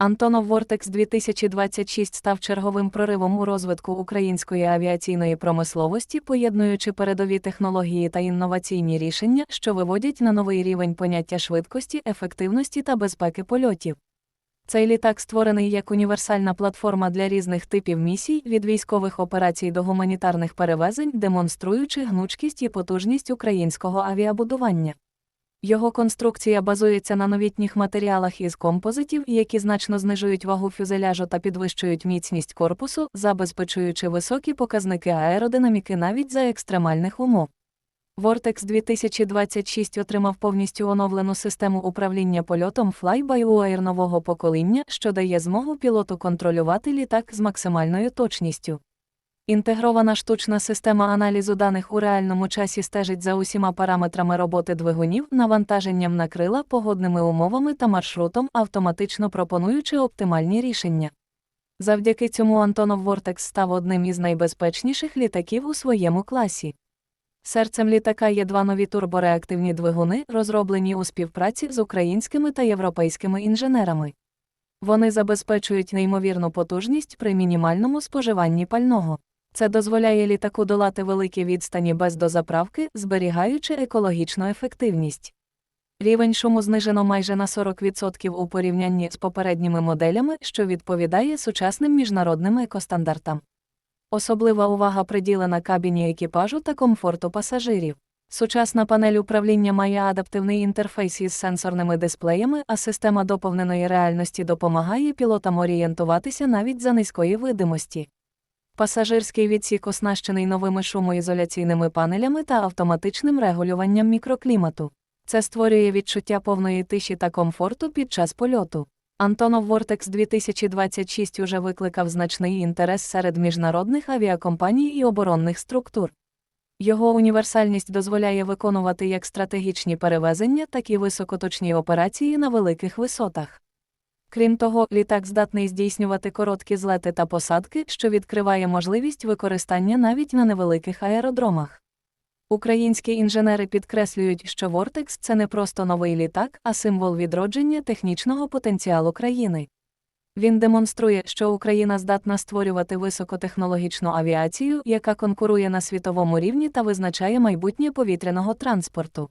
Антонов Вортекс 2026 став черговим проривом у розвитку української авіаційної промисловості, поєднуючи передові технології та інноваційні рішення, що виводять на новий рівень поняття швидкості, ефективності та безпеки польотів. Цей літак створений як універсальна платформа для різних типів місій, від військових операцій до гуманітарних перевезень, демонструючи гнучкість і потужність українського авіабудування. Його конструкція базується на новітніх матеріалах із композитів, які значно знижують вагу фюзеляжу та підвищують міцність корпусу, забезпечуючи високі показники аеродинаміки навіть за екстремальних умов. Vortex 2026 отримав повністю оновлену систему управління польотом Fly-by-Wire нового покоління, що дає змогу пілоту контролювати літак з максимальною точністю. Інтегрована штучна система аналізу даних у реальному часі стежить за усіма параметрами роботи двигунів, навантаженням на крила, погодними умовами та маршрутом, автоматично пропонуючи оптимальні рішення. Завдяки цьому Антонов Vortex став одним із найбезпечніших літаків у своєму класі. Серцем літака є два нові турбореактивні двигуни, розроблені у співпраці з українськими та європейськими інженерами. Вони забезпечують неймовірну потужність при мінімальному споживанні пального. Це дозволяє літаку долати великі відстані без дозаправки, зберігаючи екологічну ефективність. Рівень шуму знижено майже на 40% у порівнянні з попередніми моделями, що відповідає сучасним міжнародним екостандартам. Особлива увага приділена кабіні екіпажу та комфорту пасажирів. Сучасна панель управління має адаптивний інтерфейс із сенсорними дисплеями, а система доповненої реальності допомагає пілотам орієнтуватися навіть за низької видимості. Пасажирський відсік оснащений новими шумоізоляційними панелями та автоматичним регулюванням мікроклімату. Це створює відчуття повної тиші та комфорту під час польоту. Антонов Vortex 2026 уже викликав значний інтерес серед міжнародних авіакомпаній і оборонних структур. Його універсальність дозволяє виконувати як стратегічні перевезення, так і високоточні операції на великих висотах. Крім того, літак здатний здійснювати короткі злети та посадки, що відкриває можливість використання навіть на невеликих аеродромах. Українські інженери підкреслюють, що Vortex – це не просто новий літак, а символ відродження технічного потенціалу країни. Він демонструє, що Україна здатна створювати високотехнологічну авіацію, яка конкурує на світовому рівні та визначає майбутнє повітряного транспорту.